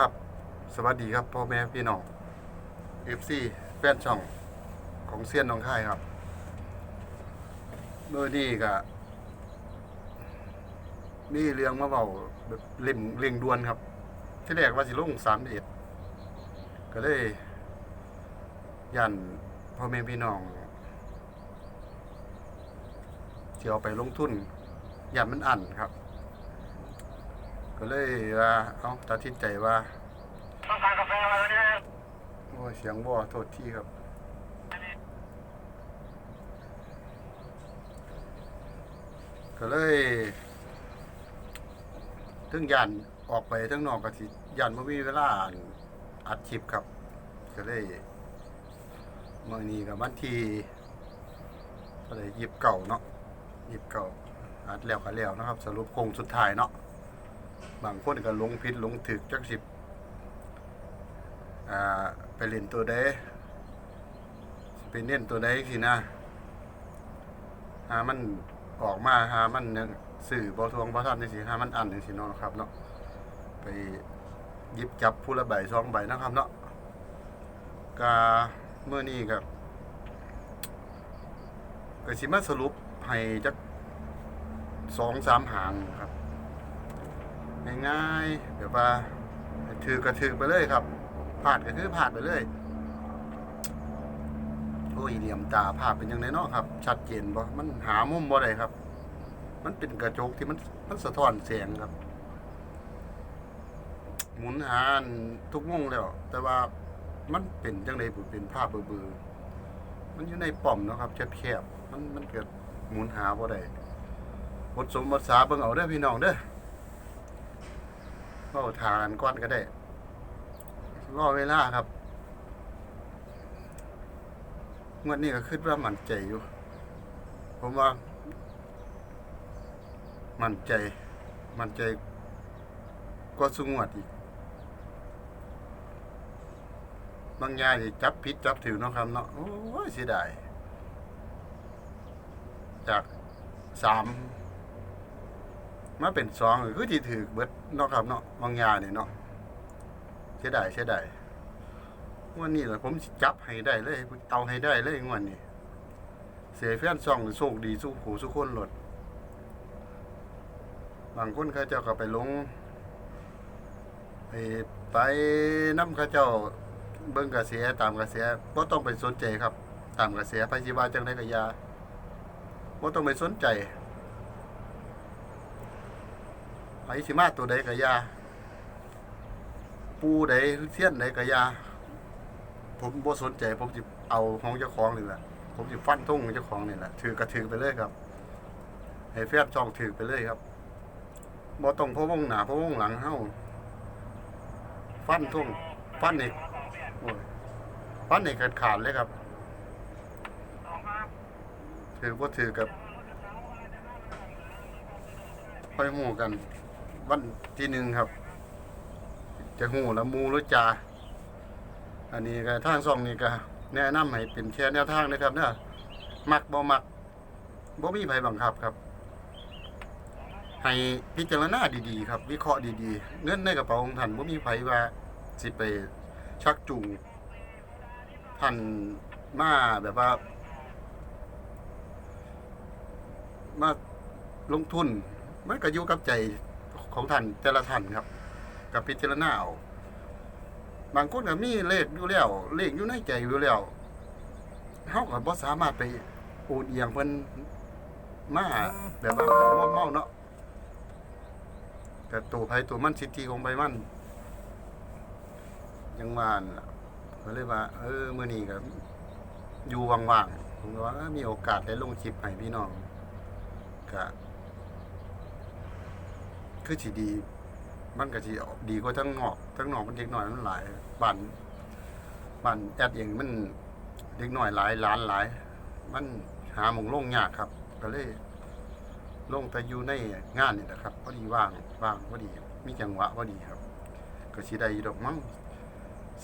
ครับ สวัสดีครับพ่อแม่พี่น้อง FC แฟนช่องของเซียนน้องค่ายครับเมื่อนี้ก็มีเรื่องมาเบาแบบเล่มเร่งดวนครับ ที่แรกว่าสิลงสามเอ็ดก็เลยยันพ่อแม่พี่น้องที่เอาไปลงทุนยันมันอันครับ ก็เลยว่าเอาตัดสินใจว่าต้องการกาแฟอะไรวันนี้โอ้ยเสียงบ่อโทษที่ครับ ก็เลยถึงยันออกไปทั้งนอกกะสิยันบ่มีเวลาอัดคลิปครับ ก็เลยมื่อนี้กับวันที่ก็เลยหยิบเก่าเนาะหยิบเก่าอัดแล้วก็แล้วนะครับ สรุปโคงสุดท้ายเนาะ บางคนก็ลงผิดลงถึกจักสิบอ่าไปเล่นตัวใดไปเน้นตัวใดสินะหามันออกมาหามันสื่อบอทวงบอทันนี่สิหามันอันนี่สิเนาะครับเนาะไปหยิบจับผู้ละใบสองใบนะครับเนาะกาเมื่อนี้กับก็สิมาสรุปให้จักสองสามหางครับ ง่ายๆแบบว่าถือกระถือไปเลยครับผ่านก็คือผ่านไปเลยโอ้ยเหลี่ยมตาภาพเป็นยังไงเนาะครับ ชัดเจนบ่มันหามุมบ่ได้ครับ มันเป็นกระจกที่มันมันสะท้อนแสงครับ หมุนหานทุกมุมแล้ว แต่ว่ามันเป็นจังไดบุเป็นภาพเบื่อๆมันอยู่ในป่อมเนาะครับแคบๆมันมันเกิดหมุนหาบ่ได้บทสมบทสาเบิ่งเอาเด้อพี่น้องเด้อ เว้าทานก่อนก็ได้รอเวลาครับงวดนี้ก็คิดว่ามั่นใจอยู่ ผมว่า มั่นใจ มั่นใจก็สุงวดอีก บางอย่างจับผิดจับถือเนาะครับเนาะโอ้ยเสียดายจากสาม มาเป็นสองคือที่ถือเบิดเนาะครับเนาะบางยางนี่ยเนาะเสียดายเสียดายวันนี้แหละผมจับให้ได้เลยเอาให้ได้เลยงวันนี้เสียแฟนซองโชคดีสู้หูสู้คนหลดบางคนเขาเจ้าก็ไปลงไปไปน้ำเขาเจ้าเบิ่งกระแสตามกระแสบ่ต้องไปสนใจครับ ตามกระแสพระจิวาจังไดก็อยาบ่ต้องไปสนใจ ไผสิมาตัวใดก็อยา ปูใดเสี้ยนใดก็อยา ผมบ่สนใจ ผมสิเอาของเจ้าของนี่แหละผมสิฟันทุ่งเจ้าของนี่แหละถือกระถือไปเลยครับ ให้แฟบช่องถือไปเลยครับบ่ต้องพะวงหนาพะวงหลังเฮาฟันทุ่งฟันนี่ฟันนี่ขาดขาดเลยครับถือบ่ถือกับค่อยหูกัน วันที่หนึ่งครับ จะหูแล้วมูรู้จาอันนี้ก็ทางซองนี่ก็แนะนำให้เป็นแค่แนวทางนะครับเนาะมักบ่มักบ่มีไผบังคับครับ ให้พิจารณาดีๆ ครับ วิเคราะห์ดีๆ เงินในกระเป๋าของท่านบ่มีไผว่าสิไปชักจูงท่านมาแบบว่า มาลงทุน มันก็อยู่กับใจ ของท่านแต่ละท่านครับกับพิจารณาเอาบางคนก็มีเลขอยู่แล้วเลขอยู่ในใจอยู่แล้วเฮาก็บ่สามารถไปโอนเอียงเพิ่นมาแบบว่าเมาๆเนาะแต่ตัวไผตัวมันสิทธิของไผมันยังว่านั่นล่ะก็เลยว่า เออมื้อนี้ก็อยู่ว่างๆผมว่ามีโอกาสได้ลงคลิปให้พี่น้องก็ คือสิดี มันก็สิดีกว่าทั้งนอกทั้งนอกมันเด็กน้อยมันหลายบ้านบ้านแอดเองมันเด็กน้อยหลายล้านหลาย มันหาหมองลงยากครับ ก็เลยลงแต่อยู่ในงานนี่แหละครับพอดีว่างว่างพอดี มีจังหวะพอดีครับ ก็สิได้อยู่ดอกมั้ง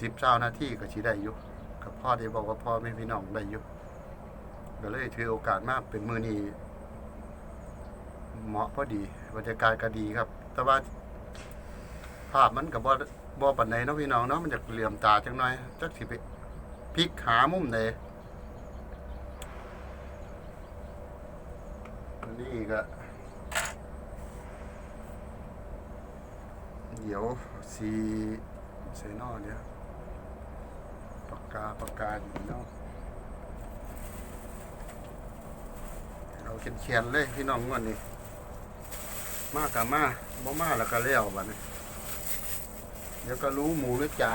สิบเช้านาทีก็สิได้อยู่กับพ่อได้บอกว่าพ่อไม่พี่น้องได้อยู่ก็เลยถือโอกาสมากเป็นมือนี้ เหมาะพอดีบรรยากาศก็ดีครับ แต่ว่าภาพมันกับบ่บ่ปานใดเนาะพี่น้องเนาะมันจะเหลื่อมตาจังหน่อยจักสิไปพลิกหามุมใดนนี้ก็เดี๋ยวสีใส่นอเดี๋ยปากกาปากกาอยู่เนาะเอาเขียนๆเลยพี่น้องงวดนี้ มากกับมาบ่มาแล้วก็แล้วบัดนี้เดี๋ยวก็รู้หมูหรือจ่า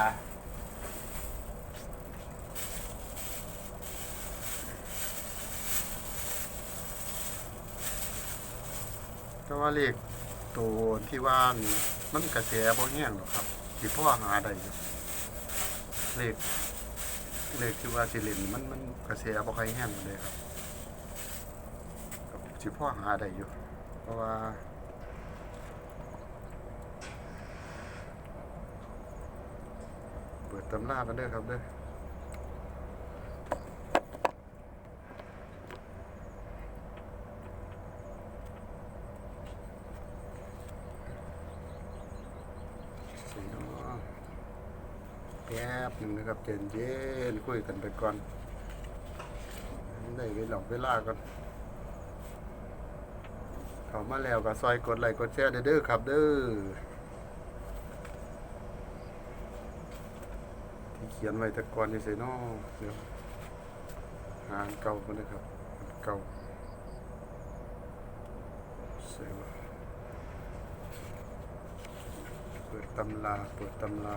ก็ว่าเลขตัวที่ว่านี่มันกระแสบ่แห้งหรอกครับสิพ่อหาได้เลขเลขที่ว่าสิเล่นมันมันกระแสบ่ค่อยแห้งเลยครับสิพ่อหาได้อยู่ เพราะว่า เปิด ตำรากันเด้อครับเด้อสิเนาะแป๊บหนึ่งนะครับเย็นเย็นๆคุยกันไปก่อนได้เวลาเวลาก่อนเข้ามาแล้วก็ซอยกดไลค์กดแชร์เด้อครับเด้อ เขียนไว้แต่ก่อนนี่สิเนาะเดี๋ยวหานเก่าก่อนนะครับเก่าเสียวะเปิดตำราเปิดตำรา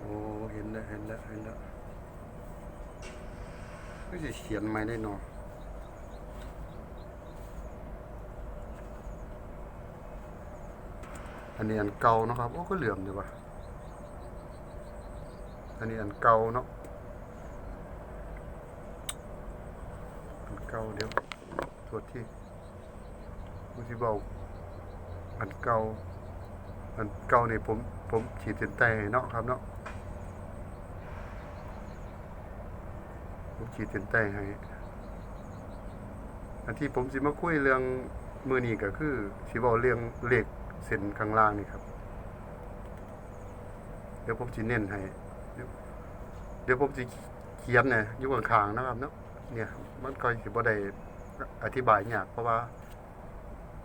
โอ้เห็นแล้วเห็นแล้วเห็นแล้วก็จะเขียนไม่ได้เนา อันนี้อันเก่านะครับ โอ้ก็เหลื่อมดีว่ะอันนี้อันเก่าเนาะ อันเก่าเดี๋ยวโทษที่มุสิเบาอันเก่า อันเก่านี่ผมผมขีดเส้นใต้ให้เนาะครับเนาะ ผมขีดเส้นใต้ให้ อันที่ผมสิมาคุยเรื่องมือนี้ก็คือสิเว้าเรื่องเหลข เส้นข้างล่างนี่ครับ เดี๋ยวผมสิเน้นให้ เดี๋ยวผมสิเขียนเนี่ยอยู่ข้างๆนะครับเนาะเนี่ย มันก็สิบ่ได้อธิบายยากเพราะว่า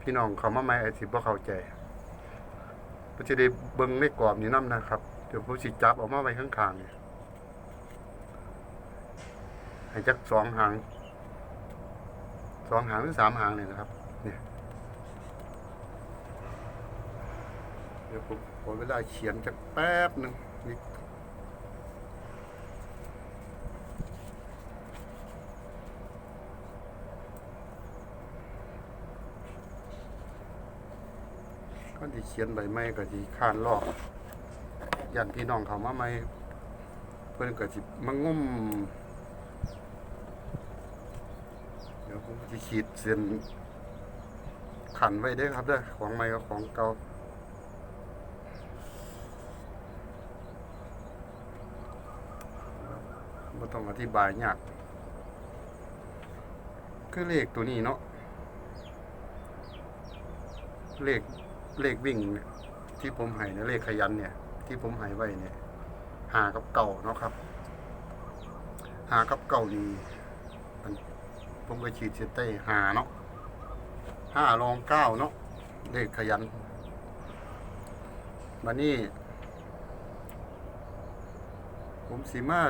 พี่น้องเขามาใหม่อาจสิบ่เข้าใจก็จะได้เบิ่งในกรอบนี้นํนะครับ เดี๋ยวผมสิจับออกมาไว้ข้างๆนี่ให้จักสองหางสองหางหรือสามหางเนี่ยนะครับ เนี่ ยวผมขอเวลาเขียนจักแป๊บหนึ่งนี่ก็ที่เขียนใบไม้ก็ที่ข้านลอกยันพี่น้องเขามาไม่เพื่อนก็จิมางุ่มเดี๋ยวผมจะขีดเส้นขันไว้ด้อครับเด้อของใหม่กับของเก่า ไม่ต้องอธิบายยาก คือเลขตัวนี้เนาะ เลขเลขวิ่งที่ผมให้เนี่ยเลขขยันเนี่ย ที่ผมให้ไว้เนี่ย หากับเก่าเนาะครับ หากับเก่านี่มันผมก็ฉีดเส้นใต้หาเนาะห้ารองเก้าเนาะเลขขยันมานี่ผมสีมา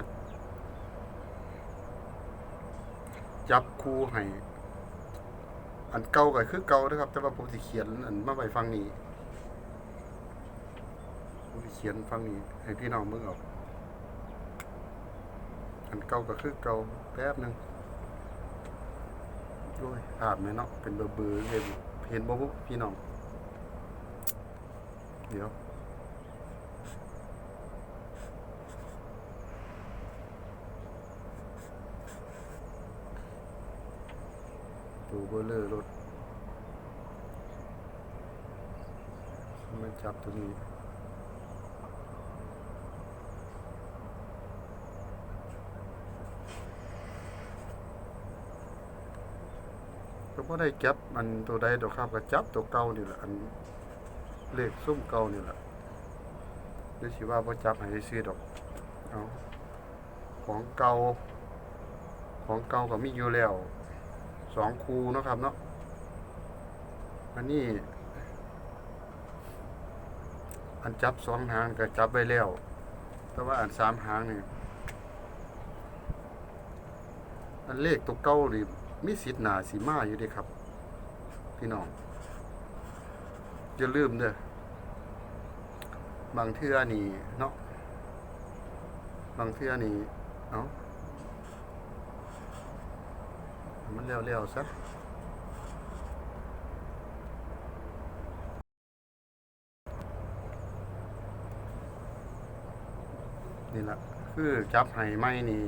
จับคู่ให้อันเก่าก็คือเก่านะครับ แต่ว่าผมสิเขียนอันมาไว้ฟังนี้ผมสิเขียนฟังนี้ให้พี่น้องเบิ่งเอาอันเก่าก็คือเก่าแป๊บหนึงโอ้ยภาพแม่เนาะเป็นเบอร์เบอร์เลยเห็นบ่พี่น้อง เดี๋ยว เบอร์เลอร์รถมันจับตัวนี้เบ่ได้จับมันตัวใดดอกครับก็จับตัวเก่านี่แหละอันเลขซุ่มเก่านี่แหละหรือสิว่าบ่จับให้ซื้อดอกเอาของเก่าของเก่าก็มีอยู่แล้ว สองคูเนาะครับเนาะอันนี้ อันจับสองหางก็จับไว้แล้ว แต่ว่าอันสามหางนี่อันเลขตัวเก้านี่มีสิทธิ์หนาสีมาอยู่ด้ครับ พี่น้องอย่าลืมเด้อบางเทื่อนี่เนาะบางเทื่อนี่เอ้าให้ มันเร็วๆซะนี่ละคือจับไห้ไม้นี่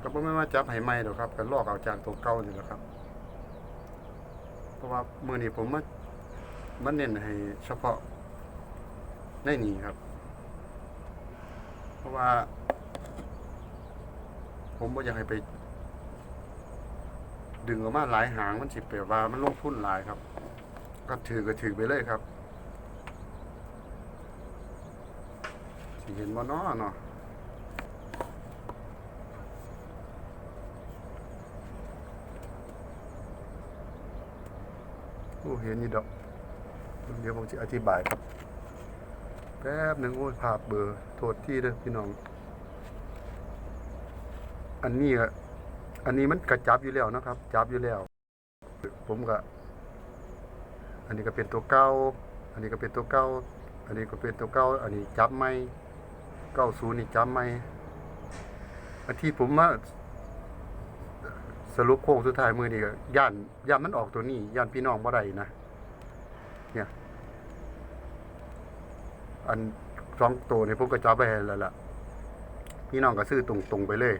ก็บ่แม่นว่าจับให้ใหม่ดอกครับก็ลอกเอาจากตัวเก่านี่แหละครับ เพราะว่ามื้อนี้ผมมามันเน้นให้เฉพาะในนี้ครับ เพราะว่า ผมบ่อยากให้ไป ดึงออกมาหลายหางมันสิแปลว่ามันลงทุนหลายครับ ก็ถือก็ถือไปเลยครับสิเห็นบ่นาะเนาะโอ้เห็นนี่ดอก เดี๋ยวผมจะอธิบายครับ แป๊บหนึ่งโอ้ยภาพเบอร์โทษที่เด้อพี่น้อง อันนี้อะอันนี้มันกระจับอยู่แล้วนะครับ จับอยู่แล้ว ผมก็ อันนี้ก็เป็นตัวเก้า อันนี้ก็เป็นตัวเก้า อันนี้ก็เป็นตัวเก้า อันนี้จับไม่เก้าศูนย์นี่จับไม่อันที่ผมมาสรุปโค้งสุดท้ายมือนี่ก็ย่านย่านมันออกตัวนี้ย่านพี่น้องบ่ได้นะเนี่ย อันสองตัวนี่ผมก็จับไปแล้วล่ะพี่น้องก็ซื้อตรงๆไปเลย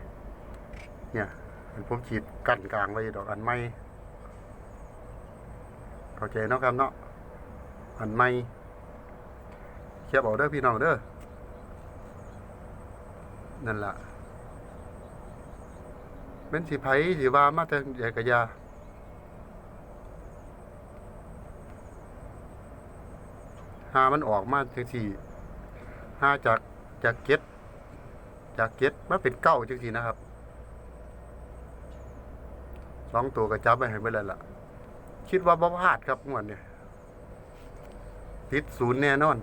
เนี่ยอันผมขีดกั้นกลางไว้ดอกอันไม่เข้าใจเนาะครับเนาะอันไม่เขียบเอาเด้อพี่น้องเด้อนั่นล่ะเป็นสิไผสิว่ามาแต่ใหญ่กะยาหามันออกมาจังสี่หาจากจากเก็ดจากเก็ดมาเป็นเก้าจังสี่นะครับ สองตัวกระจับไปให้ไปแล้วล่ะ คิดว่าบ่พลาดครับงวดเนี่ยติดศูนย์แน่นอน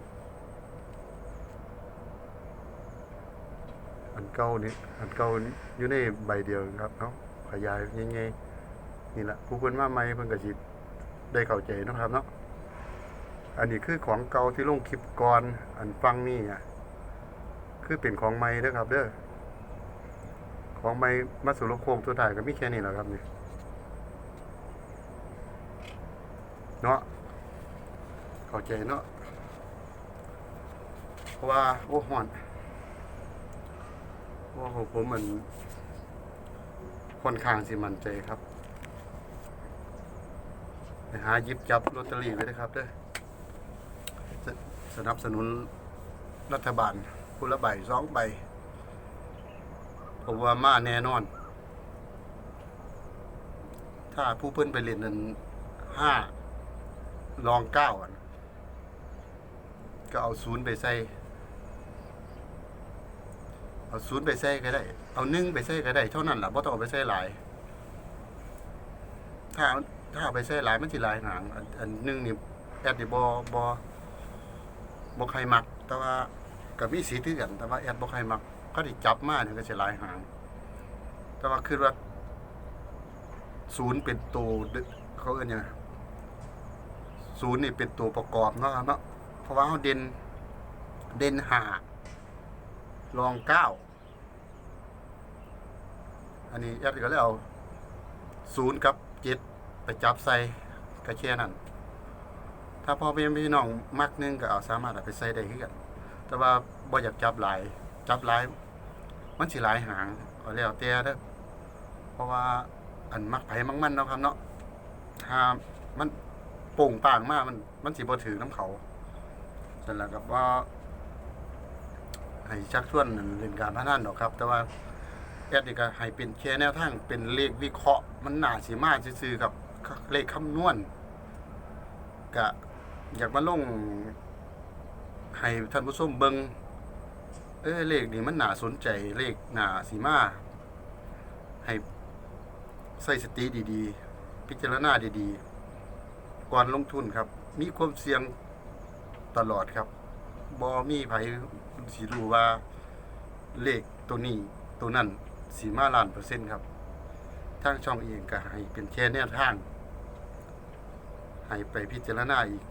อันเก่านี่อันเก่าอยู่ในใบเดียวครับเนาะขยายยังไงนี่แหละผู้คนมาใหม่เพิ่นก็สิได้เข้าใจนะครับเนาะอันนี้คือของเก่าที่ลงคลิปก่อนอันฟังนี่อะคือเป็นของใหม่เด้อครับ เด้อของใหม่มาสู่โค้งสุดท้ายก็มีแค่นี้แหละครับเนี่ย เนาะเข้าใจเนาะเพราะว่าโอ้ฮ้อนว่าของผมมันค่อนข้างสิมันใจครับไปหายิบจับลอตเตอรี่ไว้นะครับเด้อสสนับสนุนรัฐบาลคนละใบสองใบผมว่ามาแน่นอน ถ้าผู้เพิ่นไปเล่นนั้นห้า ลองเก้าอนะก็เอาศูนย์ไปใส่ เอาศูนย์ไปใส่ก็ได้ เอาหนึ่งไปใส่ก็ได้ เท่านั้นแหละเพราะต้องเอาไปใส่หลาย ถ้าถ้าเอาไปใส่หลายมันสิหลายหาง อันนหนึ่งนี่แอดนี่บอบอบอใครมัก แต่ว่ากับมีสีที่กัน แต่ว่าแอดบอใครมักก็ได้จับมาเนี่ยก็สิหลายหาง แต่ว่าคือว่าศูนย์เป็นตัวเขาเอิ้นยังไง ศูนย์นี่เป็นตัวประกอบเนาะครับเนาะเพราะว่าเขาเด่นเด่นหาลองเก้าอันนี้แอดก็เลยเอาศูนย์กับเจ็ดไปจับใส่กระแค่นั้นถ้าพ่อพี่พี่น้องมักหนึงก็เอาสามารถเอาไปใส่ได้คือกันแต่ว่าบ่อยากจับหลายจับหลาย มันสิหลายหางเอาแล้วแต่เด้อเพราะว่าอันมักไผมักมันเนาะครับเนาะถ้ามัน โป่งต่างมากมัน มันสิบ่ถือน้ำเขาเสร็จแล้วกับว่าให้ชักชวนเล่นการพนันดอกครับ แต่ว่าแอดนี่ก็ให้เป็นแค่แนวทางเป็นเลขวิเคราะห์ มันหนาสิมาซื่อๆกับเลขคำนวณก็อยากมาลงให้ท่านผู้ชมเบิงเออเลขนี่มันหนาสนใจเลขหนาสิมาให้ใส่สติดีๆ พิจารณาดีๆ ก่อนลงทุนครับ มีความเสี่ยงตลอดครับบอมีไผสิรู้ว่าเลขตัวนี้ตัวนั้นสีมาล้านเปอร์เซ็นต์ครับทางช่องเองก็ให้เป็นแค่แนวทาง ให้ไปพิจารณาอีก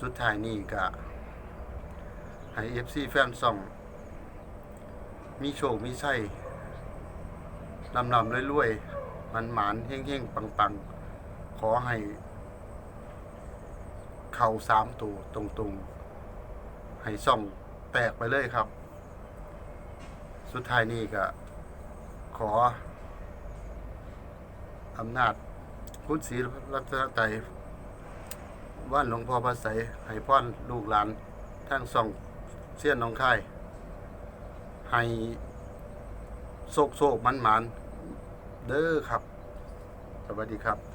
สุดท้ายนี้ก็ให้เอฟซีแฟนซ่อง มีโชค มีไส้ลำลำรวยๆมันหมานๆเฮ่งๆ ปังๆ ขอให้ เข่าสามตัวตรงๆ ให้ซ่องแตกไปเลยครับ สุดท้ายนี้ก็ ขออำนาจคุณศรีรัตนไตรว่านหลวงพ่อพระไสยให้พ่อนลูกหลานทั้งสองเสี้ยนน้องค่าย ให้โศกโศกมันหมันเด้อครับ สวัสดีครับ